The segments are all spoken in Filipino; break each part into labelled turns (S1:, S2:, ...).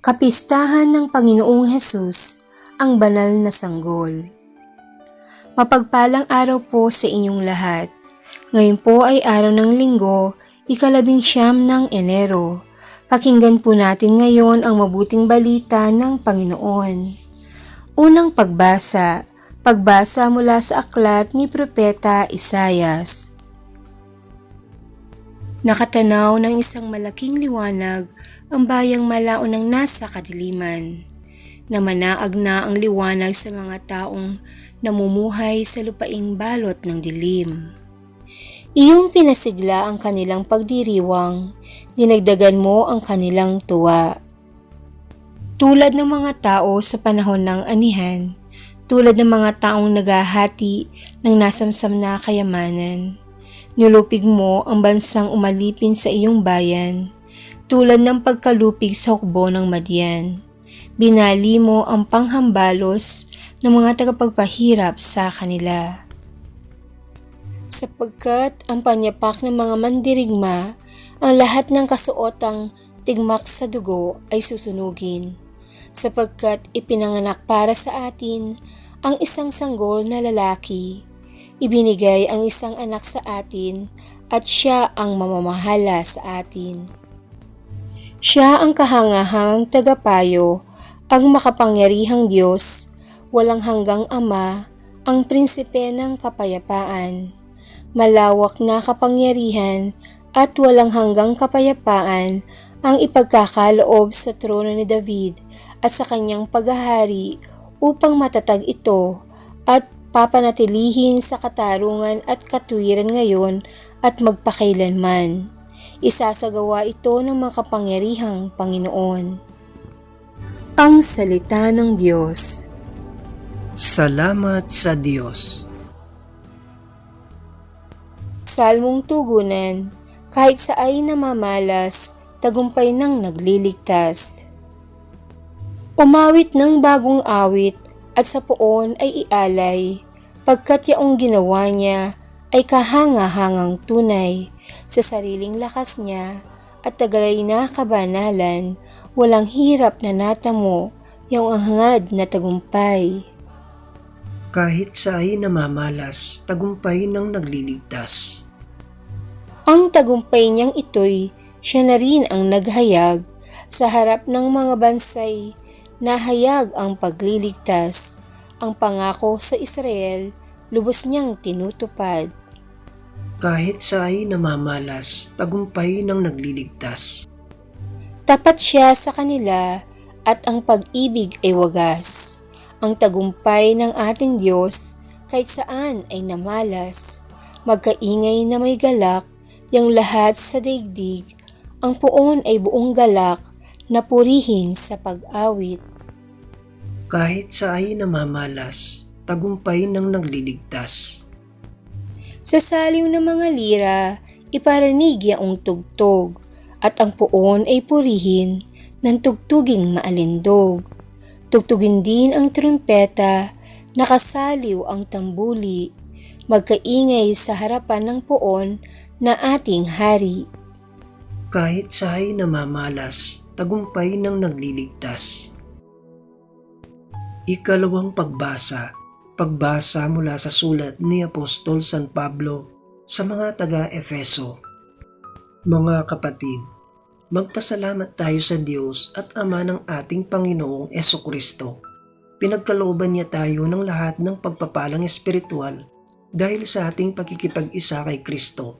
S1: Kapistahan ng Panginoong Hesus, ang banal na sanggol. Mapagpalang araw po sa inyong lahat. Ngayon po ay araw ng linggo, ikalabing siyam ng Enero. Pakinggan po natin ngayon ang mabuting balita ng Panginoon. Unang pagbasa, pagbasa mula sa aklat ni Propeta Isayas. Nakatanaw ng isang malaking liwanag ang bayang malaon ng nasa kadiliman. Namanaag na ang liwanag sa mga taong namumuhay sa lupaing balot ng dilim. Iyong pinasigla ang kanilang pagdiriwang, dinagdagan mo ang kanilang tuwa. Tulad ng mga tao sa panahon ng anihan, tulad ng mga taong naghahati ng nasamsam na kayamanan. Nilupig mo ang bansang umalipin sa iyong bayan, tulad ng pagkalupig sa hukbo ng madyan. Binali mo ang panghambalos ng mga tagapagpahirap sa kanila. Sapagkat ang panyapak ng mga mandirigma, ang lahat ng kasuotang tigmak sa dugo ay susunugin. Sapagkat ipinanganak para sa atin ang isang sanggol na lalaki, ibinigay ang isang anak sa atin at siya ang mamamahala sa atin. Siya ang kahangahang tagapayo, ang makapangyarihang Diyos, walang hanggang Ama, ang prinsipe ng kapayapaan. Malawak na kapangyarihan at walang hanggang kapayapaan ang ipagkakaloob sa trono ni David at sa kanyang paghahari upang matatag ito at papanatilihin sa katarungan at katwiran ngayon at magpakailanman. Isasagawa ito ng makapangyarihang Panginoon. Ang Salita ng Diyos
S2: Salamat sa Diyos.
S1: Salmong Tugunan Kahit sa ay namamalas, tagumpay ng nagliligtas. Umawit ng bagong awit at sa poon ay ialay, pagkat yaong ginawa niya ay kahanga-hangang tunay sa sariling lakas niya at tagalay na kabanalan, walang hirap na natamo, yung hangad na tagumpay.
S2: Kahit sa ay namamalas, tagumpay ng nagliligtas.
S1: Ang tagumpay niyang ito'y siya na rin ang naghayag sa harap ng mga bansay nahayag ang pagliligtas. Ang pangako sa Israel, lubos niyang tinutupad.
S2: Kahit sa ay namamalas, tagumpay ng nagliligtas.
S1: Tapat siya sa kanila at ang pag-ibig ay wagas. Ang tagumpay ng ating Diyos kahit saan ay namalas. Magkaingay na may galak, yang lahat sa daigdig, ang puon ay buong galak na purihin sa pag-awit.
S2: Kahit sa ay namamalas, tagumpay ng nagliligtas.
S1: Sa saliw ng mga lira, iparinig yaong tugtog, at ang puon ay purihin ng tugtuging maalindog. Tugtugin din ang trumpeta, nakasaliw ang tambuli, magkaingay sa harapan ng puon na ating hari.
S2: Kahit sa ay namamalas, tagumpay ng nagliligtas. Ikalawang pagbasa, pagbasa mula sa sulat ni Apostol San Pablo sa mga taga-Efeso. Mga kapatid, magpasalamat tayo sa Diyos at Ama ng ating Panginoong Eso Kristo. Pinagkalooban niya tayo ng lahat ng pagpapalang espiritual dahil sa ating pakikipag-isa kay Kristo.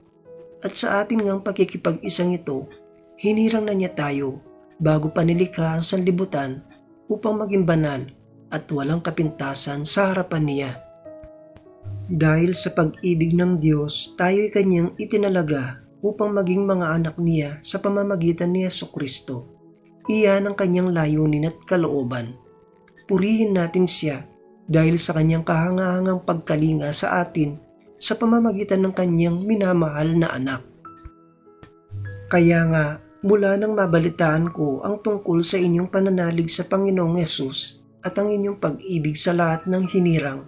S2: At sa ating ngang pakikipag-isang ito, hinirang na niya tayo bago pa nilikha ang sanlibutan upang maging banal at walang kapintasan sa harapan niya. Dahil sa pag-ibig ng Diyos, tayo'y kanyang itinalaga upang maging mga anak niya sa pamamagitan ni Yeso Kristo. Iyan ang kanyang layunin at kalooban. Purihin natin siya dahil sa kanyang kahangahangang pagkalinga sa atin sa pamamagitan ng kanyang minamahal na anak. Kaya nga, mula nang mabalitaan ko ang tungkol sa inyong pananalig sa Panginoong Yesus at ang inyong pag-ibig sa lahat ng hinirang,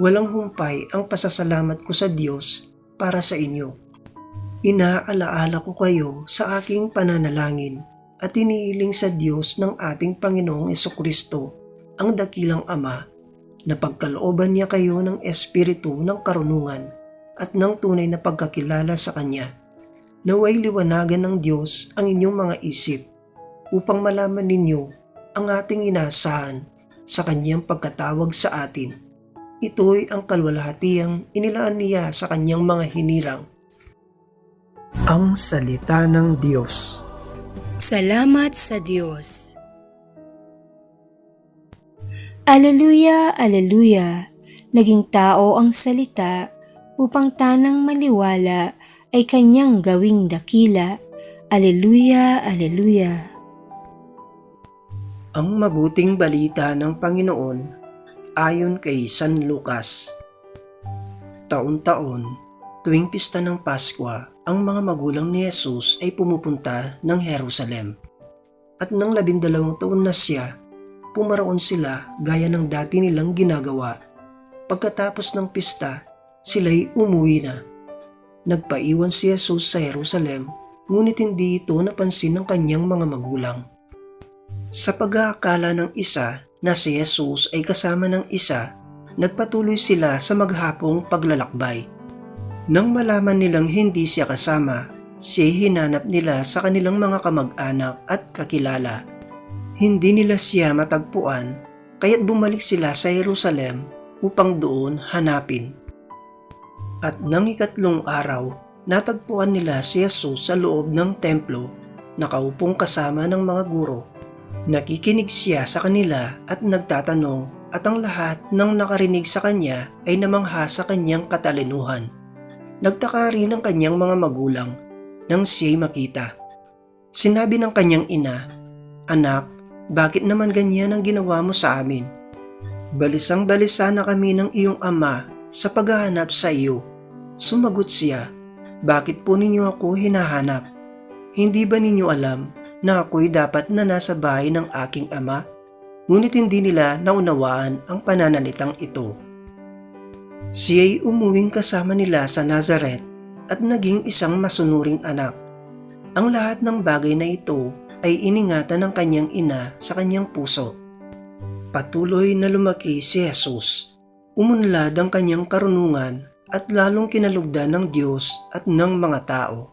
S2: walang humpay ang pasasalamat ko sa Diyos para sa inyo. Inaalaala ko kayo sa aking pananalangin at iniiling sa Diyos ng ating Panginoong Kristo, ang dakilang Ama, na pagkalooban niya kayo ng espiritu ng karunungan at ng tunay na pagkakilala sa Kanya. Naway liwanagan ng Diyos ang inyong mga isip upang malaman ninyo ang ating inaasahan sa Kanyang pagkatawag sa atin. Ito'y ang kalwalhatiang inilaan niya sa Kanyang mga hinirang. Ang Salita ng Diyos
S1: Salamat sa Diyos. Aleluya, aleluya. Naging tao ang salita upang tanang maliwala ay kanyang gawing dakila. Aleluya, aleluya.
S2: Ang mabuting balita ng Panginoon ayon kay San Lucas. Taon-taon, tuwing pista ng Pasko, ang mga magulang ni Jesus ay pumupunta ng Jerusalem. At nang labindalawang taon na siya, pumaroon sila gaya ng dati nilang ginagawa. Pagkatapos ng pista, sila'y umuwi na. Nagpaiwan si Jesus sa Jerusalem, ngunit hindi ito napansin ng kanyang mga magulang. Sa pag-aakala ng isa na si Jesus ay kasama ng isa, nagpatuloy sila sa maghapong paglalakbay. Nang malaman nilang hindi siya kasama, siya hinanap nila sa kanilang mga kamag-anak at kakilala. Hindi nila siya matagpuan, kaya't bumalik sila sa Jerusalem upang doon hanapin. At nang ikatlong araw, natagpuan nila si Jesus sa loob ng templo, nakaupong kasama ng mga guro. Nakikinig siya sa kanila at nagtatanong at ang lahat ng nakarinig sa kanya ay namangha sa kanyang katalinuhan. Nagtaka rin ang kanyang mga magulang nang siya'y makita. Sinabi ng kanyang ina, Anak, bakit naman ganyan ang ginawa mo sa amin? Balisang balisa na kami ng iyong ama sa paghahanap sa iyo. Sumagot siya, Bakit po ninyo ako hinahanap? Hindi ba ninyo alam na ako'y dapat na nasa bahay ng aking ama? Ngunit hindi nila naunawaan ang pananalitang ito. Siya'y umuwing kasama nila sa Nazareth at naging isang masunuring anak. Ang lahat ng bagay na ito ay iningatan ng kanyang ina sa kanyang puso. Patuloy na lumaki si Jesus. Umunlad ang kanyang karunungan at lalong kinalugdan ng Diyos at ng mga tao.